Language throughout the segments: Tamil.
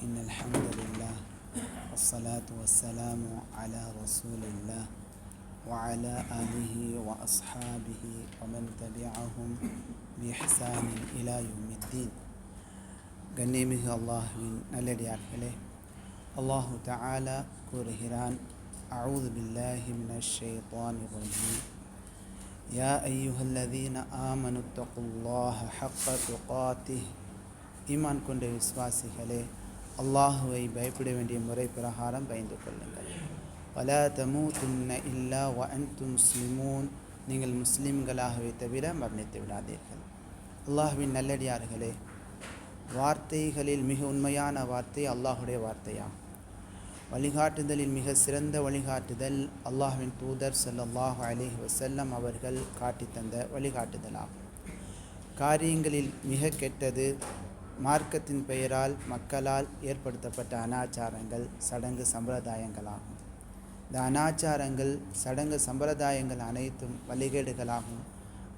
إن الحمد لله والصلاة والسلام على رسول الله وعلى آله وأصحابه ومن تبعهم بإحسان إلى يوم الدين. قنيمه الله من الذي നല്ലടിയാക്കലെ الله تعالى كرهران أعوذ بالله من الشيطان الرجيم. يا أيها الذين آمنوا اتقوا الله حق تقاته. إيمان كنت വിശ്വാസികളെ அல்லாஹுவை பயப்பட வேண்டிய முறை பிரகாரம் பயந்து கொள்ளுங்கள். பல தமு துன்ன இல்லா வ அன்தும் முஸ்லிமூன். நீங்கள் முஸ்லீம்களாகவே தவிர மரணித்து விடாதீர்கள். அல்லாஹுவின் நல்லடியார்களே வார்த்தைகளில் மிக உண்மையான வார்த்தை அல்லாஹுடைய வார்த்தையாகும் வழிகாட்டுதலில் மிக சிறந்த வழிகாட்டுதல் அல்லாஹ்வின் தூதர் ஸல்லல்லாஹு அலைஹி வசல்லம் அவர்கள் காட்டித் தந்த வழிகாட்டுதலாகும். காரியங்களில் மிக கெட்டது மார்க்கத்தின் பெயரால் மக்களால் ஏற்படுத்தப்பட்ட அனாச்சாரங்கள் சடங்கு சம்பிரதாயங்களாகும் இந்த அனாச்சாரங்கள் சடங்கு சம்பிரதாயங்கள் அனைத்தும் வழிகேடுகளாகும்.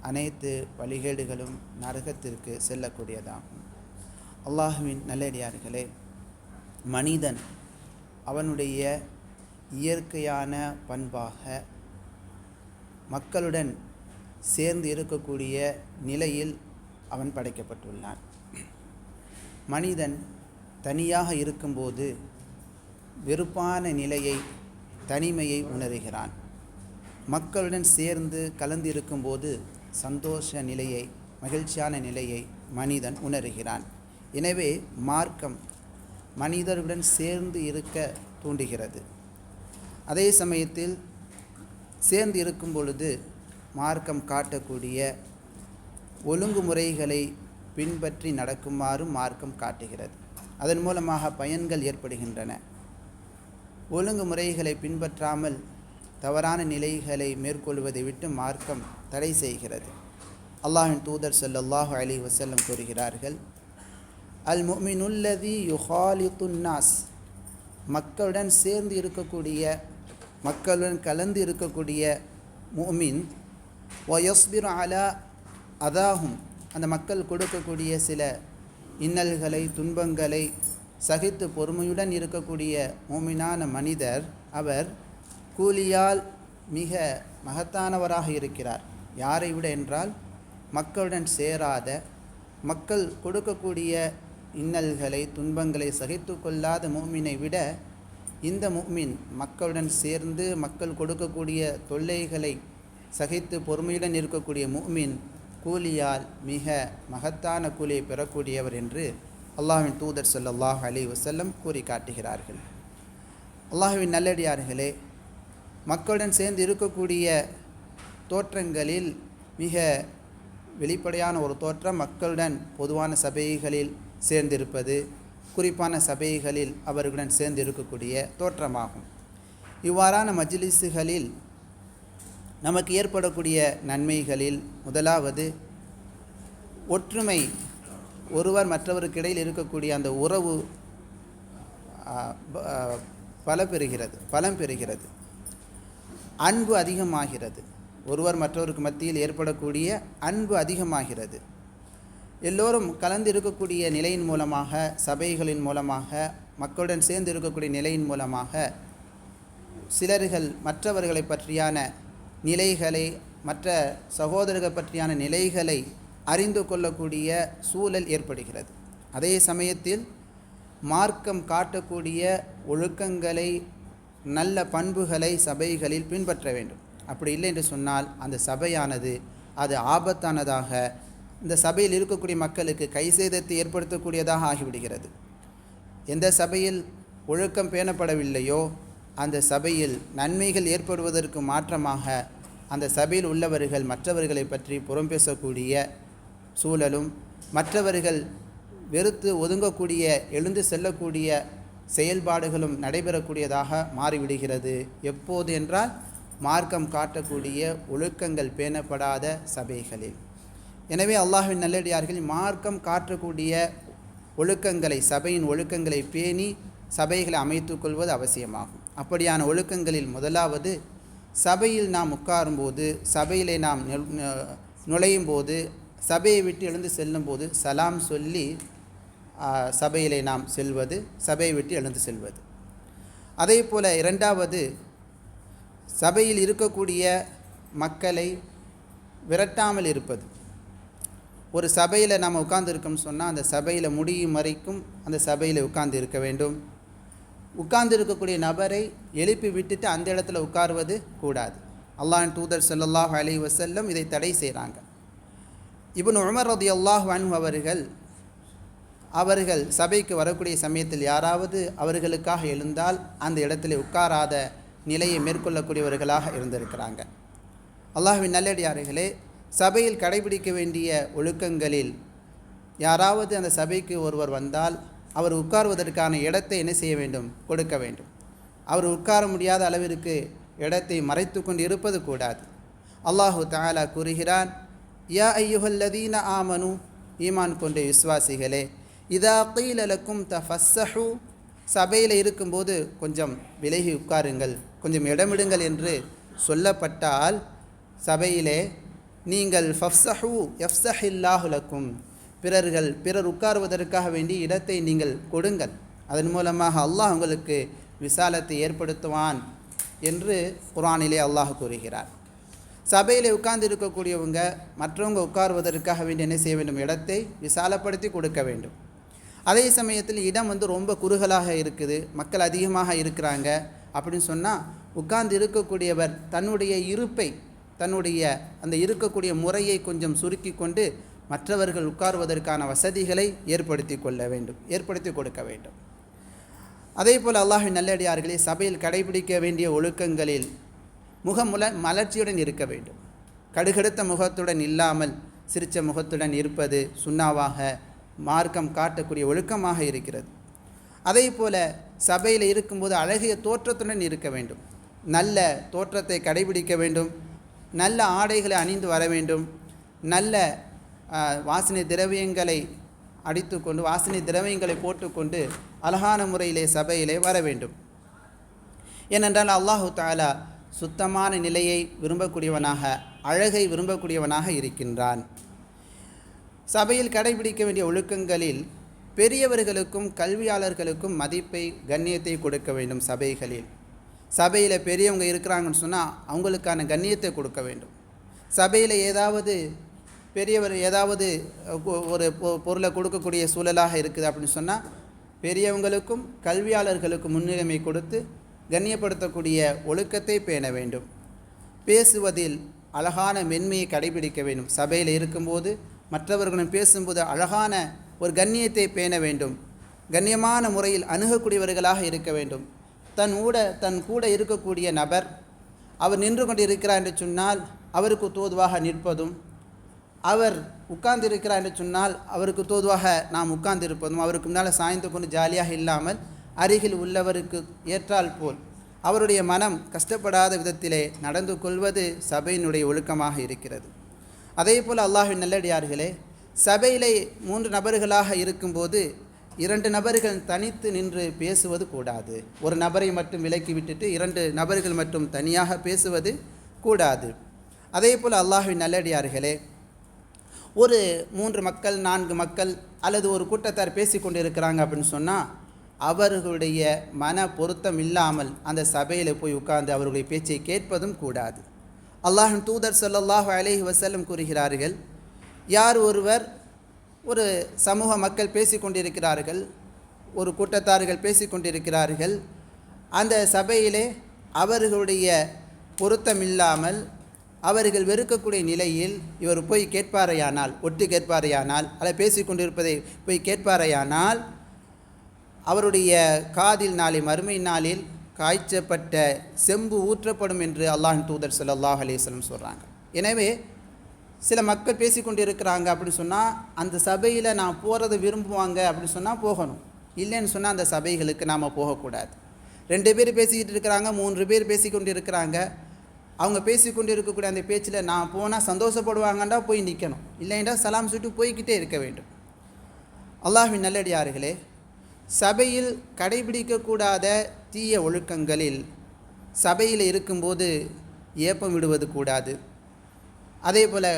அனைத்து வழிகேடுகளும் நரகத்திற்கு செல்லக்கூடியதாகும். அல்லாஹுவின் நல்லடியார்களே மனிதன் அவனுடைய இயற்கையான பண்பாக மக்களுடன் சேர்ந்து இருக்கக்கூடிய நிலையில் அவன் படைக்கப்பட்டுள்ளான். மனிதன் தனியாக இருக்கும்போது வெறுப்பான நிலையை தனிமையை உணர்கிறான். மக்களுடன் சேர்ந்து கலந்து இருக்கும்போது சந்தோஷ நிலையை மகிழ்ச்சியான நிலையை மனிதன் உணர்கிறான். எனவே மார்க்கம் மனிதருடன் சேர்ந்து இருக்க தூண்டுகிறது. அதே சமயத்தில் சேர்ந்து இருக்கும் பொழுது மார்க்கம் காட்டக்கூடிய ஒழுங்குமுறைகளை பின்பற்றி நடக்குமாறும் மார்க்கம் காட்டுகிறது. அதன் மூலமாக பயன்கள் ஏற்படுகின்றன. ஒழுங்குமுறைகளை பின்பற்றாமல் தவறான நிலைகளை மேற்கொள்வதை விட்டு மார்க்கம் தடை செய்கிறது. அல்லாஹின் தூதர் ஸல்லல்லாஹு அலி வசல்லம் கூறுகிறார்கள் அல் முமினுல்லதி யுஹாலித்துன்னாஸ் மக்களுடன் சேர்ந்து இருக்கக்கூடிய மக்களுடன் கலந்து இருக்கக்கூடிய முமின் ஒயஸ்பிர் அலா அதாகும் அந்த மக்கள் கொடுக்கக்கூடிய சில இன்னல்களை துன்பங்களை சகித்து பொறுமையுடன் இருக்கக்கூடிய மூமினான மனிதர் அவர் கூலியால் மிக மகத்தானவராக இருக்கிறார். யாரை விட என்றால் மக்களுடன் சேராத மக்கள் கொடுக்கக்கூடிய இன்னல்களை துன்பங்களை சகித்து கொள்ளாத மூமினை விட இந்த மூமின் மக்களுடன் சேர்ந்து மக்கள் கொடுக்கக்கூடிய தொல்லைகளை சகித்து பொறுமையுடன் இருக்கக்கூடிய மூமின் கூலியால் மிக மகத்தான கூலியை பெறக்கூடியவர் என்று அல்லாஹின் தூதர் ஸல்லல்லாஹு அலி வசல்லம் கூறி காட்டுகிறார்கள் அல்லாஹுவின் நல்லடியார்களே மக்களுடன் சேர்ந்து இருக்கக்கூடிய தோற்றங்களில் மிக வெளிப்படையான ஒரு தோற்றம் மக்களுடன் பொதுவான சபைகளில் சேர்ந்திருப்பது குறிப்பான சபைகளில் அவர்களுடன் சேர்ந்து இருக்கக்கூடிய தோற்றமாகும். இவ்வாறான மஜ்லிஸுகளில் நமக்கு ஏற்படக்கூடிய நன்மைகளில் முதலாவது ஒற்றுமை. ஒருவர் மற்றவருக்கு இடையில் இருக்கக்கூடிய அந்த உறவு பல பெறுகிறது பலம் பெறுகிறது. அன்பு அதிகமாகிறது. ஒருவர் மற்றவருக்கு மத்தியில் ஏற்படக்கூடிய அன்பு அதிகமாகிறது. எல்லோரும் கலந்து இருக்கக்கூடிய நிலையின் மூலமாக சபைகளின் மூலமாக மக்களுடன் சேர்ந்து இருக்கக்கூடிய நிலையின் மூலமாக சிலர்கள் மற்றவர்களை பற்றியான நிலைகளை மற்ற சகோதரர்கள் பற்றியான நிலைகளை அறிந்து கொள்ளக்கூடிய சூழல் ஏற்படுகிறது. அதே சமயத்தில் மார்க்கம் காட்டக்கூடிய ஒழுக்கங்களை நல்ல பண்புகளை சபைகளில் பின்பற்ற வேண்டும். அப்படி இல்லை என்று சொன்னால் அந்த சபையானது அது ஆபத்தானதாக இந்த சபையில் இருக்கக்கூடிய மக்களுக்கு கை சேதத்தை ஏற்படுத்தக்கூடியதாக ஆகிவிடுகிறது. எந்த சபையில் ஒழுக்கம் பேணப்படவில்லையோ அந்த சபையில் நன்மைகள் ஏற்படுவதற்கு மாற்றமாக அந்த சபையில் உள்ளவர்கள் மற்றவர்களை பற்றி புறம் பேசக்கூடிய சூழலும் மற்றவர்கள் வெறுத்து ஒதுங்கக்கூடிய எழுந்து செல்லக்கூடிய செயல்பாடுகளும் நடைபெறக்கூடியதாக மாறிவிடுகிறது. எப்போது என்றால் மார்க்கம் காட்டக்கூடிய ஒழுக்கங்கள் பேணப்படாத சபைகளில். எனவே அல்லாஹின் நல்லடியார்கள் மார்க்கம் காட்டக்கூடிய ஒழுக்கங்களை சபையின் ஒழுக்கங்களை பேணி சபைகளை அமைத்து கொள்வது அவசியமாகும். அப்படியான ஒழுக்கங்களில் முதலாவது சபையில் நாம் உட்காரும்போது சபையிலே நாம் நுழையும் போது சபையை விட்டு எழுந்து செல்லும்போது சலாம் சொல்லி சபையிலே நாம் செல்வது சபையை விட்டு எழுந்து செல்வது. அதே போல் இரண்டாவது சபையில் இருக்கக்கூடிய மக்களை விரட்டாமல் இருப்பது. ஒரு சபையில் நாம் உட்கார்ந்துருக்கோம்னு சொன்னால் அந்த சபையில் முடியும் வரைக்கும் அந்த சபையில் உட்கார்ந்து இருக்க வேண்டும். உட்கார்ந்து இருக்கக்கூடிய நபரை எழுப்பி விட்டுட்டு அந்த இடத்துல உட்காருவது கூடாது. அல்லாஹ் தூதர் ஸல்லல்லாஹு அலி வசல்லம் இதை தடை செய்கிறாங்க இப்னு உமர் ரதியல்லாஹு வன் அவர்கள் அவர்கள் சபைக்கு வரக்கூடிய சமயத்தில் யாராவது அவர்களுக்காக எழுந்தால் அந்த இடத்துல உட்காராத நிலையை மேற்கொள்ளக்கூடியவர்களாக இருந்திருக்கிறாங்க. அல்லாஹ்வின் நல்லடியார்களே சபையில் கடைபிடிக்க வேண்டிய ஒழுக்கங்களில் யாராவது அந்த சபைக்கு ஒருவர் வந்தால் அவர் உட்கார்வதற்கான இடத்தை என்ன செய்ய வேண்டும்? கொடுக்க வேண்டும். அவர் உட்கார முடியாத அளவிற்கு இடத்தை மறைத்து கொண்டு இருப்பது கூடாது. அல்லாஹு தாலா கூறுகிறான் யா ஐயுஹல்லதீன ஆமனு. ஈமான் கொண்ட விசுவாசிகளே இதா கீழக்கும் த ஃபஸ்ஸஹூ சபையில் இருக்கும்போது கொஞ்சம் விலகி உட்காருங்கள் கொஞ்சம் இடமிடுங்கள் என்று சொல்லப்பட்டால் சபையிலே நீங்கள் ஃபஃப்ஸஹு எஃப்சஹில்லாஹுலக்கும் பிறர்கள் பிறர் உட்காருவதற்காக வேண்டி இடத்தை நீங்கள் கொடுங்கள். அதன் மூலமாக அல்லாஹ் உங்களுக்கு விசாலத்தை ஏற்படுத்துவான் என்று குரானிலே அல்லாஹ் கூறுகிறார். சபையில் உட்கார்ந்து இருக்கக்கூடியவங்க மற்றவங்க உட்காருவதற்காக வேண்டி என்ன செய்ய வேண்டும்? இடத்தை விசாலப்படுத்தி கொடுக்க வேண்டும். அதே சமயத்தில் இடம் வந்து ரொம்ப குறுகலாக இருக்குது மக்கள் அதிகமாக இருக்கிறாங்க அப்படின்னு சொன்னால் உட்கார்ந்து இருக்கக்கூடியவர் தன்னுடைய இருப்பை தன்னுடைய அந்த இருக்கக்கூடிய முறையை கொஞ்சம் சுருக்கி கொண்டு மற்றவர்கள் உட்காருவதற்கான வசதிகளை ஏற்படுத்தி கொள்ள வேண்டும் ஏற்படுத்தி கொடுக்க வேண்டும். அதே போல் அல்லாஹின் நல்லடியார்களே சபையில் கடைபிடிக்க வேண்டிய ஒழுக்கங்களில் முகமுல மலர்ச்சியுடன் இருக்க வேண்டும். கடுகடுத்த முகத்துடன் இல்லாமல் சிரித்த முகத்துடன் இருப்பது சுண்ணாவாக மார்க்கம் காட்டக்கூடிய ஒழுக்கமாக இருக்கிறது. அதே போல் சபையில் இருக்கும்போது அழகிய தோற்றத்துடன் இருக்க வேண்டும். நல்ல தோற்றத்தை கடைபிடிக்க வேண்டும். நல்ல ஆடைகளை அணிந்து வர வேண்டும். நல்ல வாசனை திரவியங்களை அடித்துக்கொண்டு வாசனை திரவியங்களை போட்டுக்கொண்டு அழகான முறையிலே சபையிலே வர வேண்டும். ஏனென்றால் அல்லாஹு தாலா சுத்தமான நிலையை விரும்பக்கூடியவனாக அழகை விரும்பக்கூடியவனாக இருக்கின்றான். சபையில் கடைபிடிக்க வேண்டிய ஒழுக்கங்களில் பெரியவர்களுக்கும் கல்வியாளர்களுக்கும் மதிப்பை கண்ணியத்தை கொடுக்க வேண்டும் சபைகளில். சபையில் பெரியவங்க இருக்கிறாங்கன்னு சொன்னால் அவங்களுக்கான கண்ணியத்தை கொடுக்க வேண்டும். சபையில் ஏதாவது பெரியவர் ஏதாவது ஒரு பொ- பொருளை கொடுக்கக்கூடிய சூழலாக இருக்குது அப்படின்னு சொன்னால் பெரியவங்களுக்கும் கல்வியாளர்களுக்கும் முன்னுரிமை கொடுத்து கண்ணியப்படுத்தக்கூடிய ஒழுக்கத்தை பேண வேண்டும். பேசுவதில் அழகான மென்மையை கடைபிடிக்க வேண்டும். சபையில் இருக்கும்போது மற்றவர்களும் பேசும்போது அழகான ஒரு கண்ணியத்தை பேண வேண்டும். கண்ணியமான முறையில் அணுகக்கூடியவர்களாக இருக்க வேண்டும். தன் ஊட தன் கூட இருக்கக்கூடிய நபர் அவர் நின்று கொண்டு இருக்கிறார் என்று சொன்னால் அவருக்கு தோதுவாக நிற்பதும் அவர் உட்கார்ந்திருக்கிறார் என்று சொன்னால் அவருக்கு தோதுவாக நாம் உட்கார்ந்திருப்பதும் அவருக்கு முன்னால் சாய்ந்து கொண்டு ஜாலியாக இல்லாமல் அருகில் உள்ளவருக்கு ஏற்றால் போல் அவருடைய மனம் கஷ்டப்படாத விதத்திலே நடந்து கொள்வது சபையினுடைய ஒழுக்கமாக இருக்கிறது. அதே போல் அல்லாஹின் நல்லடியார்களே சபையிலே மூன்று நபர்களாக இருக்கும்போது இரண்டு நபர்கள் தனித்து நின்று பேசுவது கூடாது. ஒரு நபரை மட்டும் விலக்கி விட்டுட்டு இரண்டு நபர்கள் மட்டும் தனியாக பேசுவது கூடாது. அதே போல் அல்லாஹின் நல்லடியார்களே ஒரு மூன்று மக்கள் நான்கு மக்கள் அல்லது ஒரு கூட்டத்தார் பேசி கொண்டிருக்கிறாங்க அப்படின்னு சொன்னால் அவர்களுடைய மன பொருத்தம் இல்லாமல் அந்த சபையில் போய் உட்கார்ந்து அவர்களுடைய பேச்சை கேட்பதும் கூடாது. அல்லாஹின் தூதர் சொல்லல்லாஹு அலேஹி வசல்லம் கூறுகிறார்கள் யார் ஒருவர் ஒரு சமூக மக்கள் பேசி கொண்டிருக்கிறார்கள் ஒரு கூட்டத்தார்கள் பேசி கொண்டிருக்கிறார்கள் அந்த சபையிலே அவர்களுடைய பொருத்தம் இல்லாமல் அவர்கள் வெறுக்கக்கூடிய நிலையில் இவர் போய் கேட்பாரையானால் ஒட்டு கேட்பாரையானால் அல்ல பேசி கொண்டிருப்பதை போய் கேட்பாரையானால் அவருடைய காதில் நாளை மறுமை நாளில் காய்ச்சப்பட்ட செம்பு ஊற்றப்படும் என்று அல்லாஹின் தூதர் ஸல்லல்லாஹு அலைஹி சொல்கிறாங்க எனவே சில மக்கள் பேசி கொண்டு இருக்கிறாங்க அப்படின்னு சொன்னால் அந்த சபையில் நான் போகிறத விரும்புவாங்க அப்படின்னு சொன்னால் போகணும். இல்லைன்னு சொன்னால் அந்த சபைகளுக்கு நாம் போகக்கூடாது. ரெண்டு பேர் பேசிக்கிட்டு இருக்கிறாங்க மூன்று பேர் பேசி கொண்டு இருக்கிறாங்க அவங்க பேசிக்கொண்டு இருக்கக்கூடிய அந்த பேச்சில் நான் போனால் சந்தோஷப்படுவாங்கண்டா போய் நிற்கணும் இல்லைண்டா சலாம் சுட்டு போய்க்கிட்டே இருக்க வேண்டும். அல்லாஹ்வின் நல்லடியார்களே சபையில் கடைபிடிக்கக்கூடாத தீய ஒழுக்கங்களில் சபையில் இருக்கும்போது ஏப்பம் விடுவது கூடாது. அதே போல்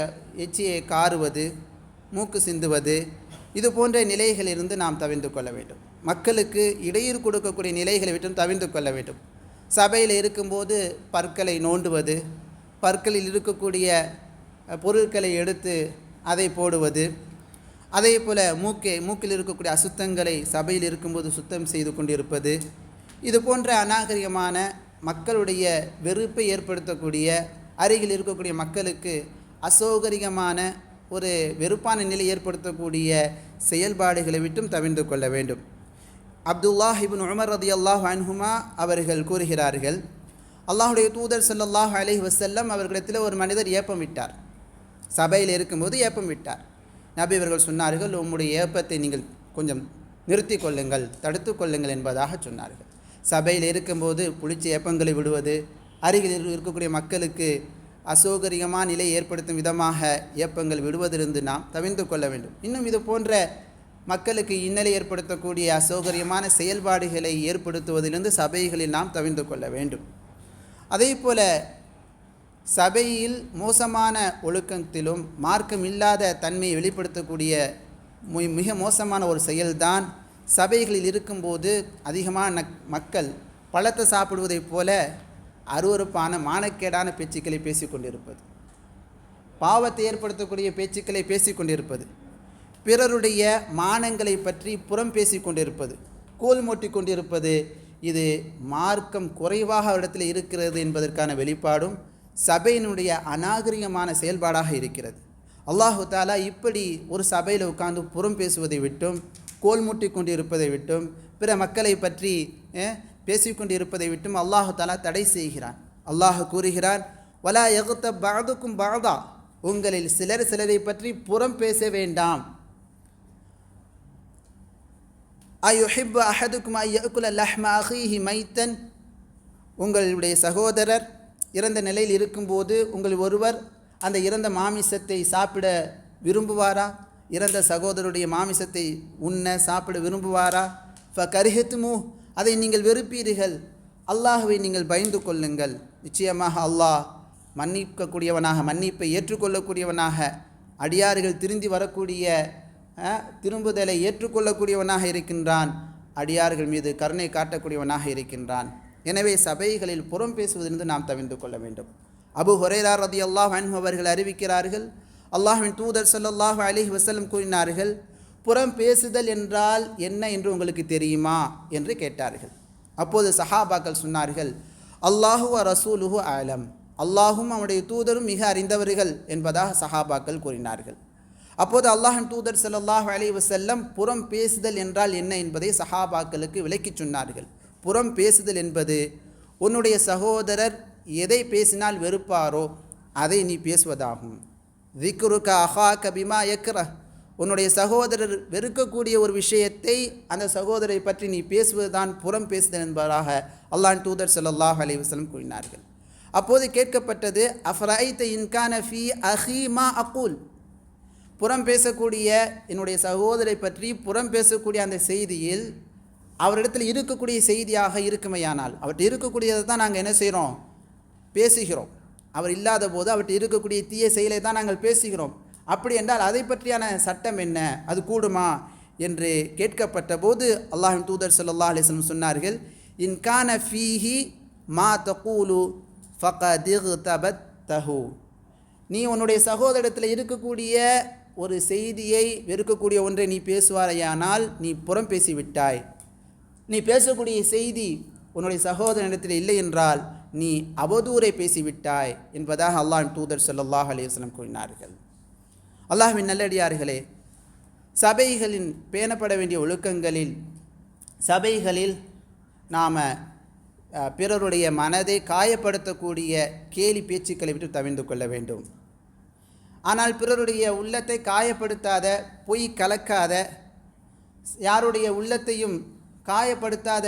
எச்சியை காறுவது மூக்கு சிந்துவது இது போன்ற நிலைகளிலிருந்து நாம் தவிர்த்து கொள்ள வேண்டும். மக்களுக்கு இடையூறு கொடுக்கக்கூடிய நிலைகளை விட்டும் தவிர்த்து கொள்ள வேண்டும். சபையில் இருக்கும்போது பற்களை நோண்டுவது பற்களில் இருக்கக்கூடிய பொருட்களை எடுத்து அதை போடுவது. அதே போல் மூக்கை மூக்கில் இருக்கக்கூடிய அசுத்தங்களை சபையில் இருக்கும்போது சுத்தம் செய்து கொண்டிருப்பது. இது போன்ற அநாகரிகமான மக்களுடைய வெறுப்பை ஏற்படுத்தக்கூடிய அருகில் இருக்கக்கூடிய மக்களுக்கு அசௌகரியமான ஒரு வெறுப்பான நிலை ஏற்படுத்தக்கூடிய செயல்பாடுகளை விட்டும் தவிர்த்து கொள்ள வேண்டும். அப்துல்லாஹ் இபின் உமர் ரதி அல்லாஹ் அன்ஹுமா அவர்கள் கூறுகிறார்கள் அல்லாஹுடைய தூதர் செல்லல்லாஹ் அலஹி வசல்லம் அவர்களிடத்தில் ஒரு மனிதர் ஏப்பம் விட்டார் சபையில் இருக்கும்போது ஏப்பம் விட்டார் நபி அவர்கள் சொன்னார்கள் உம்முடைய ஏப்பத்தை நீங்கள் கொஞ்சம் நிறுத்தி கொள்ளுங்கள் தடுத்து கொள்ளுங்கள் என்பதாக சொன்னார்கள். சபையில் இருக்கும்போது புளிச்ச ஏப்பங்களை விடுவது அருகில் இருக்கக்கூடிய மக்களுக்கு அசௌகரியமான நிலை ஏற்படுத்தும் விதமாக ஏப்பங்கள் விடுவதிலிருந்து நாம் தவிர்த்து கொள்ள வேண்டும். இன்னும் இது போன்ற மக்களுக்கு இன்னலை ஏற்படுத்தக்கூடிய அசௌகரியமான செயல்பாடுகளை ஏற்படுத்துவதிலிருந்து சபைகளில் நாம் தவிர்ந்து கொள்ள வேண்டும். அதே போல சபையில் மோசமான ஒழுக்கத்திலும் மார்க்கம் இல்லாத தன்மையை வெளிப்படுத்தக்கூடிய மிக மோசமான ஒரு செயல்தான் சபைகளில் இருக்கும்போது அதிகமான நக்- மக்கள் பழத்தை சாப்பிடுவதைப் போல அருவருப்பான மானக்கேடான பேச்சுக்களை பேசிக்கொண்டிருப்பது. பாவத்தை ஏற்படுத்தக்கூடிய பேச்சுக்களை பேசிக்கொண்டிருப்பது. பிறருடைய மானங்களை பற்றி புறம் பேசிக் கொண்டிருப்பது கோல் மூட்டி கொண்டிருப்பது இது மார்க்கம் குறைவாக அவரிடத்தில் இருக்கிறது என்பதற்கான வெளிப்பாடும் சபையினுடைய அநாகரிகமான செயல்பாடாக இருக்கிறது. அல்லாஹு தாலா இப்படி ஒரு சபையில் உட்கார்ந்து புறம் பேசுவதை விட்டும் கோல் மூட்டி கொண்டிருப்பதை விட்டும் பிற மக்களை பற்றி பேசிக்கொண்டு இருப்பதை விட்டும் அல்லாஹு தாலா தடை செய்கிறான். அல்லாஹ் கூறுகிறான் வலா எகுத்த பாதுக்கும் பாதா உங்களில் சிலர் சிலரை பற்றி புறம் பேச வேண்டாம். அயுஹிப் அஹதுக்கும் ஐயக்குல லஹ்ம அஹீஹி மைத்தன். உங்களுடைய சகோதரர் இறந்த நிலையில் இருக்கும்போது உங்கள் ஒருவர் அந்த இறந்த மாமிசத்தை சாப்பிட விரும்புவாரா? இறந்த சகோதரருடைய மாமிசத்தை உண்ண சாப்பிட விரும்புவாரா? ஃப கரிஹத்துமு அதை நீங்கள் வெறுப்பீர்கள். அல்லாஹுவை நீங்கள் பயந்து கொள்ளுங்கள். நிச்சயமாக அல்லாஹ் மன்னிக்கக்கூடியவனாக மன்னிப்பை ஏற்றுக்கொள்ளக்கூடியவனாக அடியார்கள் திருந்தி வரக்கூடிய திரும்புதலை ஏற்றுக்கொள்ளக்கூடியவனாக இருக்கின்றான். அடியார்கள் மீது கருணை காட்டக்கூடியவனாக இருக்கின்றான். எனவே சபைகளில் புறம் பேசுவதிலிருந்து நாம் தவிர்த்து கொள்ள வேண்டும். அபு ஹுரைரா ரதி அல்லாஹ் அவர்கள் அறிவிக்கிறார்கள். அல்லாஹ்வின் தூதர் ஸல்லல்லாஹு அலைஹி வசலம் கூறினார்கள் புறம் பேசுதல் என்றால் என்ன என்று உங்களுக்கு தெரியுமா? என்று கேட்டார்கள். அப்போது சஹாபாக்கள் சொன்னார்கள் அல்லாஹு ரசூலுஹு ஆலம் அல்லாஹும் அவனுடைய தூதரும் மிக அறிந்தவர்கள் என்பதாக சஹாபாக்கள் கூறினார்கள். அப்போது அல்லாஹன் தூதர் செல்லல்லாஹ் அலி வசல்லம் புறம் பேசுதல் என்றால் என்ன? என்பதை சஹாபாக்களுக்கு விளக்கிச் சொன்னார்கள். புறம் பேசுதல் என்பது உன்னுடைய சகோதரர் எதை பேசினால் வெறுப்பாரோ அதை நீ பேசுவதாகும். விக்ருக அஹா கபிமா யக்ர உன்னுடைய சகோதரர் வெறுக்கக்கூடிய ஒரு விஷயத்தை அந்த சகோதரை பற்றி நீ பேசுவதுதான் புறம் பேசுதல் என்பதாக அல்லாஹ் தூதர் ஸல்லல்லாஹு அலி வசலம் கூறினார்கள். அப்போது கேட்கப்பட்டது அஃப்ரைத் இன்கான ஃபி அஹீமா அகூல்? புறம் பேசக்கூடிய என்னுடைய சகோதரை பற்றி புறம் பேசக்கூடிய அந்த செய்தியில் அவரிடத்தில் இருக்கக்கூடிய செய்தியாக இருக்குமையானால் அவர்கிட்ட இருக்கக்கூடியதை தான் நாங்கள் என்ன செய்கிறோம்? பேசுகிறோம். அவர் இல்லாத போது அவர்கிட்ட இருக்கக்கூடிய தீய செயலை தான் நாங்கள் பேசுகிறோம். அப்படி என்றால் அதை பற்றியான சட்டம் என்ன? அது கூடுமா? என்று கேட்கப்பட்ட போது அல்லாஹின் தூதர் சல்லா அலிஸ்லம் சொன்னார்கள் இன்கான ஃபீஹி மா தகூலு தபத் தகு நீ உன்னுடைய சகோதரத்தில் இருக்கக்கூடிய ஒரு செய்தியை வெறுக்கக்கூடிய ஒன்றை நீ பேசுவாரையானால் நீ புறம் பேசிவிட்டாய். நீ பேசக்கூடிய செய்தி உன்னுடைய சகோதரனிடத்தில் இல்லை என்றால் நீ அவதூரை பேசிவிட்டாய் என்பதாக அல்லாஹ் தூதர் சொல்லல்லாஹ் அலைஹி கூறினார்கள். அல்லாஹின் நல்லடியார்களே சபைகளின் பேணப்பட வேண்டிய ஒழுக்கங்களில் சபைகளில் நாம் பிறருடைய மனதை காயப்படுத்தக்கூடிய கேலி பேச்சுக்களை விட்டு தவிர்ந்து கொள்ள வேண்டும். ஆனால் பிறருடைய உள்ளத்தை காயப்படுத்தாத பொய் கலக்காத யாருடைய உள்ளத்தையும் காயப்படுத்தாத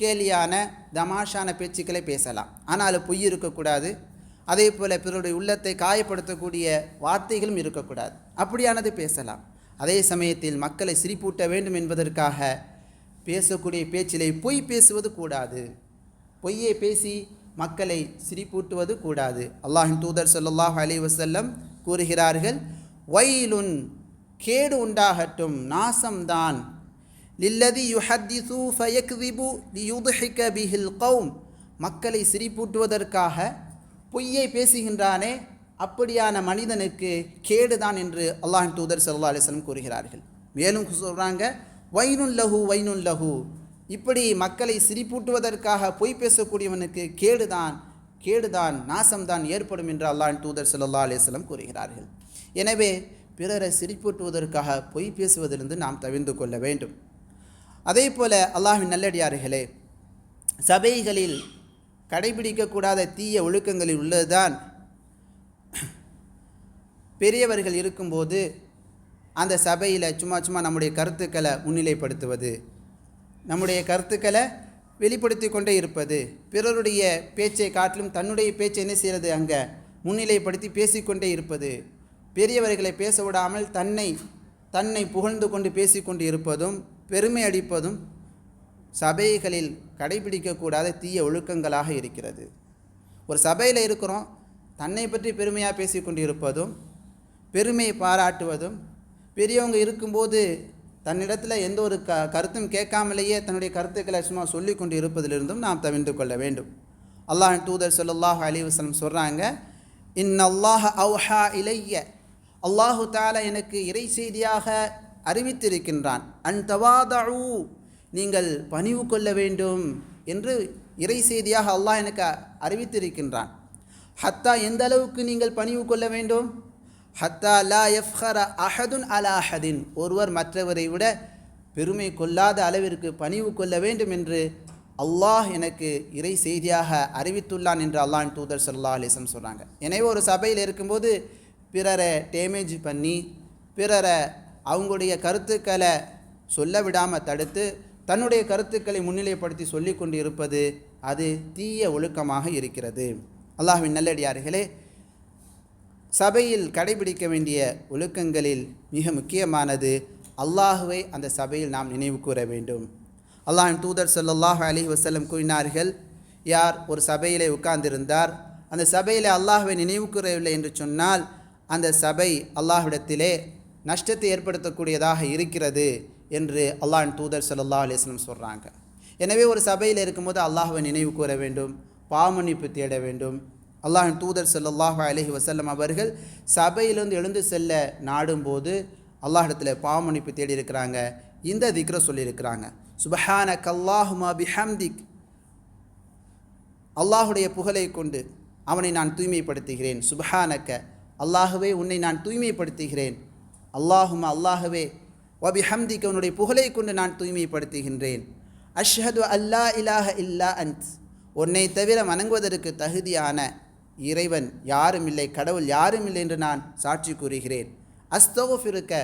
கேலியான தமாஷான பேச்சுக்களை பேசலாம். ஆனால் பொய் இருக்கக்கூடாது. அதே போல் பிறருடைய உள்ளத்தை காயப்படுத்தக்கூடிய வார்த்தைகளும் இருக்கக்கூடாது. அப்படியானது பேசலாம். அதே சமயத்தில் மக்களை சிரிப்பூட்ட வேண்டும் என்பதற்காக பேசக்கூடிய பேச்சிலே பொய் பேசுவது கூடாது. பொய்யை பேசி மக்களை சிரிப்பூட்டுவது கூடாது. அல்லாஹின் தூதர் சொல்லாஹ் அலி வசல்லம் கூறுகிறார்கள் ஒயிலுன் கேடு உண்டாகட்டும் நாசம்தான். லில்லதி யுஹத்திசு ஃபயக்திபு லியுத்ஹிக பிஹில் கௌம். மக்களை சிரிப்பூட்டுவதற்காக பொய்யை பேசுகின்றானே அப்படியான மனிதனுக்கு கேடுதான் என்று அல்லாஹ் தூதர் சல்லா அலிஸ்லம் கூறுகிறார்கள். மேலும் சொல்கிறாங்க வைனுன் லஹு வைனுன் லஹு. இப்படி மக்களை சிரிப்பூட்டுவதற்காக பொய் பேசக்கூடியவனுக்கு கேடுதான். கேடுதான் நாசம்தான் ஏற்படும் என்று அல்லாஹ் தூதர் சல்லா அலிஸ்லம் கூறுகிறார்கள். எனவே பிறரை சிரிப்பூட்டுவதற்காக பொய் பேசுவதிலிருந்து நாம் தவிர்ந்து கொள்ள வேண்டும். அதே போல அல்லாஹின் நல்லடியார்களே சபைகளில் கடைபிடிக்கக்கூடாத தீய ஒழுக்கங்களில் உள்ளதுதான். பெரியவர்கள் இருக்கும்போது அந்த சபையில் சும்மா சும்மா நம்முடைய கருத்துக்களை முன்னிலைப்படுத்துவது நம்முடைய கருத்துக்களை வெளிப்படுத்தி கொண்டே இருப்பது. பிறருடைய பேச்சை காட்டிலும் தன்னுடைய பேச்சை என்ன செய்கிறது அங்கே? முன்னிலைப்படுத்தி பேசிக்கொண்டே இருப்பது. பெரியவர்களை பேச விடாமல் தன்னை தன்னை புகழ்ந்து கொண்டு பேசிக்கொண்டு இருப்பதும் பெருமை அடிப்பதும் சபைகளில் கடைபிடிக்கக்கூடாத தீய ஒழுக்கங்களாக இருக்கிறது. ஒரு சபையில் இருக்கிறோம். தன்னை பற்றி பெருமையாக பேசிக்கொண்டு இருப்பதும் பெருமையை பாராட்டுவதும் பெரியவங்க இருக்கும்போது தன்னிடத்தில் எந்த ஒரு க கருத்தும் கேட்காமலேயே தன்னுடைய கருத்துக்களை சும்மா சொல்லி கொண்டு இருப்பதிலிருந்தும் நாம் தவிர்த்து கொள்ள வேண்டும். அல்லாஹ் தூதர் சொல்லாஹ் அலி வஸ்லம் சொல்கிறாங்க இன் அல்லாஹ் அவுஹா இலைய அல்லாஹு தாலா எனக்கு இறை செய்தியாக அறிவித்திருக்கின்றான். அன் தவாதூ நீங்கள் பணிவு கொள்ள வேண்டும் என்று இறை செய்தியாக அல்லாஹ் எனக்கு அறிவித்திருக்கின்றான். ஹத்தா எந்த அளவுக்கு நீங்கள் பணிவு கொள்ள வேண்டும்? ஹத்தா லா எஃப்ஹர அஹதுன் அலா அஹதின். ஒருவர் மற்றவரை விட பெருமை கொள்ளாத அளவிற்கு பணிவு கொள்ள வேண்டும் என்று அல்லாஹ் எனக்கு இறை செய்தியாக அறிவித்துள்ளான் என்று அல்லாஹ் தூதர் சல்லா அலிசம் சொல்கிறாங்க எனவே ஒரு சபையில் இருக்கும்போது பிறரை டேமேஜ் பண்ணி பிறரை அவங்களுடைய கருத்துக்களை சொல்ல விடாமல் தடுத்து தன்னுடைய கருத்துக்களை முன்னிலைப்படுத்தி சொல்லி கொண்டு இருப்பது அது தீய ஒழுக்கமாக இருக்கிறது. அல்லாஹ்வின் நல்லடியார்களே சபையில் கடைபிடிக்க வேண்டிய ஒழுக்கங்களில் மிக முக்கியமானது அல்லாஹுவை அந்த சபையில் நாம் நினைவு கூற வேண்டும். அல்லாஹின் தூதர் சொல்லல்லாஹ் அலி வசல்லம் கூறினார்கள் யார் ஒரு சபையிலே உட்கார்ந்திருந்தார் அந்த சபையிலே அல்லாஹுவை நினைவு கூறவில்லை என்று சொன்னால் அந்த சபை அல்லாஹ்விடத்திலே நஷ்டத்தை ஏற்படுத்தக்கூடியதாக இருக்கிறது என்று அல்லாஹின் தூதர் சொல்லல்லா அலிஸ்லம் சொல்கிறாங்க எனவே ஒரு சபையில் இருக்கும்போது அல்லாஹுவை நினைவு கூற வேண்டும் பாமன்னிப்பு தேட வேண்டும் அல்லாஹின் தூதர் செல்லல்லாஹ் அலஹி வசல்லம் அவர்கள் சபையிலிருந்து எழுந்து செல்ல நாடும்போது அல்லாஹிடத்தில் பாவமன்னிப்பு தேடி இருக்கிறாங்க இந்த திக்ர சொல்லியிருக்கிறாங்க. சுபஹான கல்லாஹுமா பிஹம்திக். அல்லாஹுடைய புகழை கொண்டு அவனை நான் தூய்மைப்படுத்துகிறேன். சுபஹானக்க. அல்லாஹுவே உன்னை நான் தூய்மைப்படுத்துகிறேன். அல்லாஹுமா அல்லாஹுவே வபி ஹம்திக் அவனுடைய புகழை கொண்டு நான் தூய்மைப்படுத்துகின்றேன். அஷ்ஹது அல்லா இலாஹ இல்லா அன்த். உன்னை தவிர வணங்குவதற்கு தகுதியான இறைவன் யாரும் இல்லை கடவுள் யாரும் இல்லை என்று நான் சாட்சி கூறுகிறேன். அஸ்தோஃபிருக்க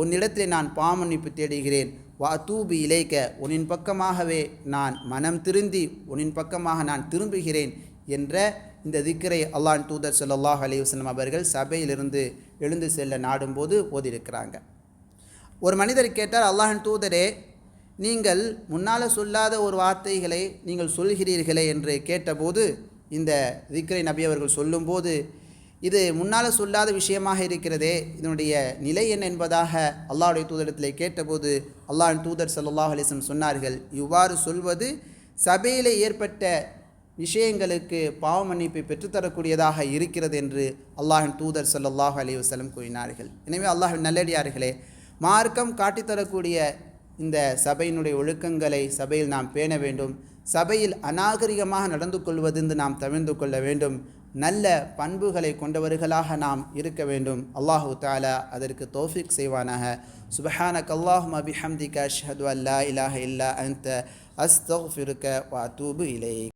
உன்னிடத்திலே நான் பாமன்னிப்பு தேடுகிறேன். வா தூபி இலைக்க உன்னின் பக்கமாகவே நான் மனம் திருந்தி உன்னின் பக்கமாக நான் திரும்புகிறேன் என்ற இந்த திக்கரை அல்லான் தூதர் சொல்லாஹ் அலிவசனம் அவர்கள் சபையிலிருந்து எழுந்து செல்ல நாடும்போது ஓதியிருக்கிறாங்க. ஒரு மனிதர் கேட்டார் அல்லாஹின் தூதரே நீங்கள் முன்னால் சொல்லாத ஒரு வார்த்தைகளை நீங்கள் சொல்கிறீர்களே? என்று கேட்டபோது இந்த திக்ரை நபி அவர்கள் சொல்லும்போது இது முன்னால் சொல்லாத விஷயமாக இருக்கிறதே இதனுடைய நிலை என்ன என்பதாக அல்லாஹுடைய தூதரத்தில் கேட்டபோது அல்லாஹின் தூதர் சல்லாஹ் அலிசம் சொன்னார்கள் இவ்வாறு சொல்வது சபையில் ஏற்பட்ட விஷயங்களுக்கு பாவ மன்னிப்பை பெற்றுத்தரக்கூடியதாக இருக்கிறது என்று அல்லாஹின் தூதர் சல்லாஹ் அலி வசலம் கூறினார்கள். எனவே அல்லாஹின் நல்லடியார்களே மார்க்கம் காட்டித்தரக்கூடிய இந்த சபையினுடைய ஒழுக்கங்களை சபையில் நாம் பேண வேண்டும். சபையில் அநாகரிகமாக நடந்து கொள்வதிருந்து நாம் தவிர்ந்து கொள்ள வேண்டும். நல்ல பண்புகளை கொண்டவர்களாக நாம் இருக்க வேண்டும். அல்லாஹு தாலா அதற்கு தோஃபிக் செய்வானாக. சுபஹானக் கல்லாஹும் அபிஹம்திக அஷ்ஹது அல்லா இலாஹ இல்லா அந்த அஸ்தஃபிருக்க வா தூபு இலை